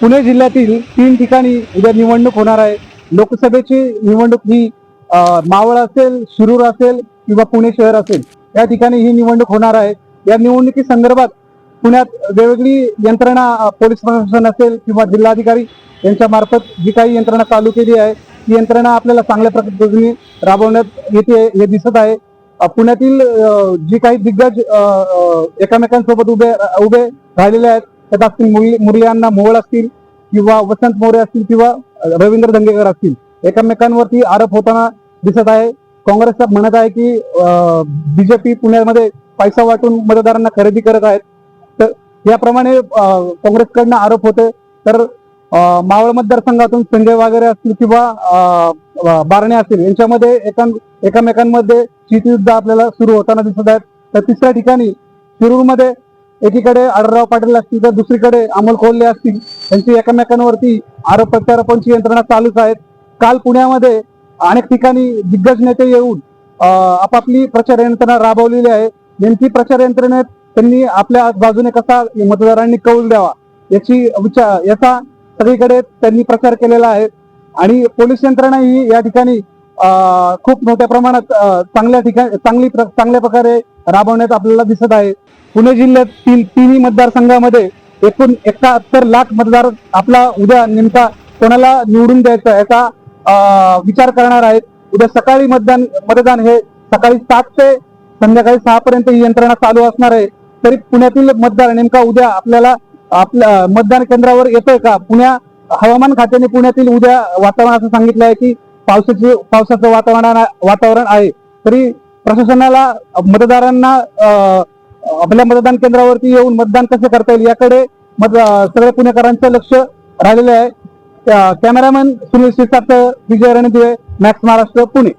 पुणे जिल्ह्यातील तीन ठिकाणी उद्या निवडणूक होणार आहे. लोकसभेची निवडणूक ही मावळ असेल शिरूर असेल किंवा पुणे शहर असेल या ठिकाणी ही निवडणूक होणार आहे. या निवडणुकी संदर्भात पुण्यात वेगवेगळी यंत्रणा पोलीस प्रशासन असेल किंवा जिल्हाधिकारी यांच्या मार्फत जी काही यंत्रणा चालू केली आहे ती यंत्रणा आपल्याला चांगल्या पद्धतीने राबवण्यात येते हे दिसत आहे. पुण्यातील जी काही दिग्गज एकमेकांसोबत उभे उभे राहिलेले आहेत त्यात असतील मुरली अण्णा मोहोळ असतील किंवा वसंत मोरे असतील किंवा रवींद्र दंगेकर असतील. एकमेकांवरती आरोप होताना दिसत आहे. काँग्रेस म्हणत आहे की बीजेपी पुण्यामध्ये पैसा वाटून मतदारांना खरेदी करत आहेत. तर याप्रमाणे काँग्रेसकडनं आरोप होते. तर मावळ मतदारसंघातून संजय वगैरे असतील किंवा बारणे असतील यांच्यामध्ये एकां एकमेकांमध्ये शीतयुद्ध आपल्याला सुरू होताना दिसत आहेत. तर तिसऱ्या ठिकाणी शिरूरमध्ये एकीकडे आढळराव पाटील असतील तर दुसरीकडे अमोल कोल्हे असतील. त्यांची एकमेकांवरती आरोप प्रत्यारोपांची यंत्रणा चालूच आहेत. काल पुण्यामध्ये अनेक ठिकाणी दिग्गज नेते येऊन आपापली प्रचार यंत्रणा राबवलेली आहे. नेमकी प्रचार यंत्रणेत त्यांनी आपल्या बाजूने कसा मतदारांनी कौल द्यावा याची विचार याचा सगळीकडे त्यांनी प्रचार केलेला आहे. आणि पोलीस यंत्रणा ही या ठिकाणी खूप मोठ्या प्रमाणात चांगल्या ठिकाणी चांगली चांगल्या प्रकारे राबवण्यात आपल्याला दिसत आहे. पुणे जिल्ह्यातील तिन्ही मतदारसंघामध्ये एकूण एकाहत्तर लाख मतदार आपला उद्या नेमका कोणाला निवडून द्यायचा याचा विचार करणार आहेत. उद्या सकाळी मतदान मतदान हे सकाळी सात ते संध्याकाळी सहा पर्यंत ही यंत्रणा चालू असणार आहे. तरी पुण्यातील मतदार नेमका उद्या आपल्याला आपल्या मतदान केंद्रावर येतोय का? पुण्या हवामान खात्याने पुण्यातील उद्या वातावरण असं सांगितलं आहे की पावसाचे पावसाचं वातावरण वातावरण आहे. तरी प्रशासनाला मतदारांना अं, आपल्या मतदान केंद्रावरती येऊन मतदान कसं करता येईल याकडे मत सगळ्या पुणेकरांचं लक्ष राहिलेलं आहे. Cameraman Sunil Shrisath Vijay Randive Max Maharashtra Pune.